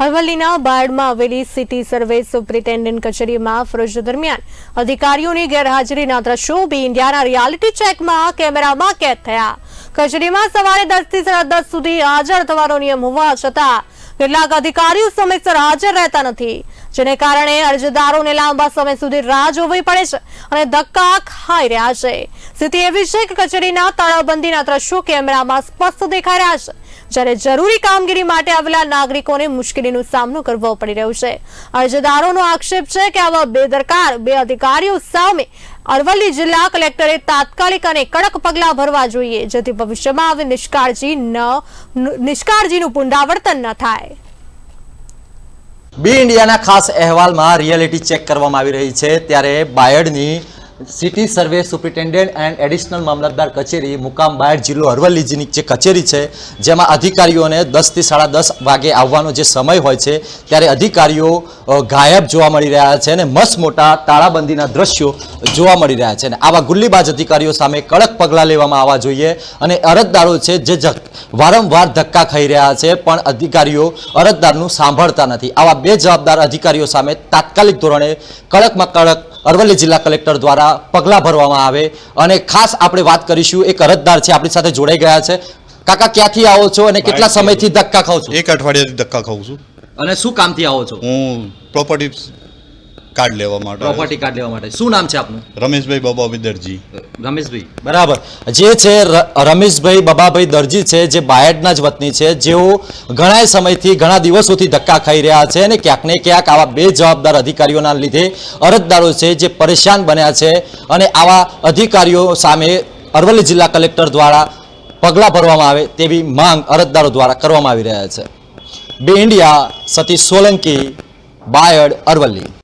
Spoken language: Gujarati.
અરવલ્લીના બાયડમાં આવેલી સિટી સર્વે સુપ્રિન્ટેન્ડન્ટ કચેરીમાં ફરજ દરમિયાન અધિકારીઓની ગેરહાજરીના દ્રશ્યો બી ઇન્ડિયાના રિયાલિટી ચેકમાં કેમેરામાં કેદ થયા. કચેરીમાં સવારે દસથી સાડા દસ સુધી હાજર થવાનો નિયમ હોવા છતાં કેટલાક અધિકારીઓ સમયસર હાજર રહેતા નથી. જેને કારણે અરજદારોને લાંબા સમય સુધી રાહ જોવી પડે છે અને ધક્કા ખાઈ રહ્યા છે. સ્થિતિ એવી છે કે કચેરીના તાળાબંધીના દ્રશ્યો કેમેરામાં સ્પષ્ટ દેખાઈ રહ્યા છે, જ્યારે જરૂરી કામગીરી માટે આવેલા નાગરિકોને મુશ્કેલીનો સામનો કરવો પડી રહ્યો છે. અરજદારોનો આક્ષેપ છે કે આવા બેદરકાર બે અધિકારીઓ સામે અરવલ્લી જિલ્લા કલેક્ટરે તાત્કાલિક અને કડક પગલાં ભરવા જોઈએ, જેથી ભવિષ્યમાં આવી નિષ્કાળજી ન નિષ્કાળજીનું પુનરાવર્તન ન થાય. બી ઇન્ડિયાના ખાસ અહેવાલમાં રિયાલિટી ચેક કરવામાં આવી રહી છે. ત્યારે બાયડની city survey superintendent and additional મામલતદાર કચેરી, મુકામ બાયડ જિલ્લો અરવલ્લીજીની જે કચેરી છે, જેમાં અધિકારીઓને દસથી સાડા દસ વાગે આવવાનો જે સમય હોય છે, ત્યારે અધિકારીઓ ગાયબ જોવા મળી રહ્યા છે અને મસ્ત મોટા તાળાબંધીના દ્રશ્યો જોવા મળી રહ્યા છે. અને આવા ગુલ્લીબાજ અધિકારીઓ સામે કડક પગલાં લેવામાં આવવા જોઈએ. અને અરજદારો છે જે વારંવાર ધક્કા ખાઈ રહ્યા છે, પણ અધિકારીઓ અરજદારનું સાંભળતા નથી. આવા બે જવાબદાર અધિકારીઓ સામે તાત્કાલિક ધોરણે કડકમાં કડક અરવલ્લી જિલ્લા કલેક્ટર દ્વારા પગલાં ભરવામાં આવે. અને ખાસ આપણે વાત કરીશું એક અરજદાર છે આપણી સાથે જોડાઈ ગયા છે. કાકા ક્યાંથી આવો છો અને કેટલા સમયથી ધક્કા ખાવ છો? એક અઠવાડિયાથી ધક્કા ખાઉં છું. અને શું કામથી આવો છો? હું પ્રોપર્ટી કાર્ડ લેવા માટે. પ્રોપર્ટી કાર્ડ લેવા માટે. શું નામ છે આપનું? રમેશભાઈ બબાભાઈ દરજી રમેશભાઈ. બરાબર. જે છે રમેશભાઈ બબાભાઈ દરજી છે જે બાયડના જ વતની છે જેઓ ઘણા સમયથી ઘણા દિવસોથી ધક્કા ખાઈ રહ્યા છે અને ક્યાંક ને ક્યાંક આવા બે જવાબદાર અધિકારીઓના લીધે અરજદારો છે જે પરેશાન બન્યા છે અને આવા અધિકારીઓ સામે અરવલ્લી જિલ્લા કલેક્ટર દ્વારા પગલાં ભરવામાં આવે તેવી માંગ અરજદારો દ્વારા કરવામાં આવી રહ્યા છે. બે ઇન્ડિયા સતીશ સોલંકી બાયડ અરવલ્લી.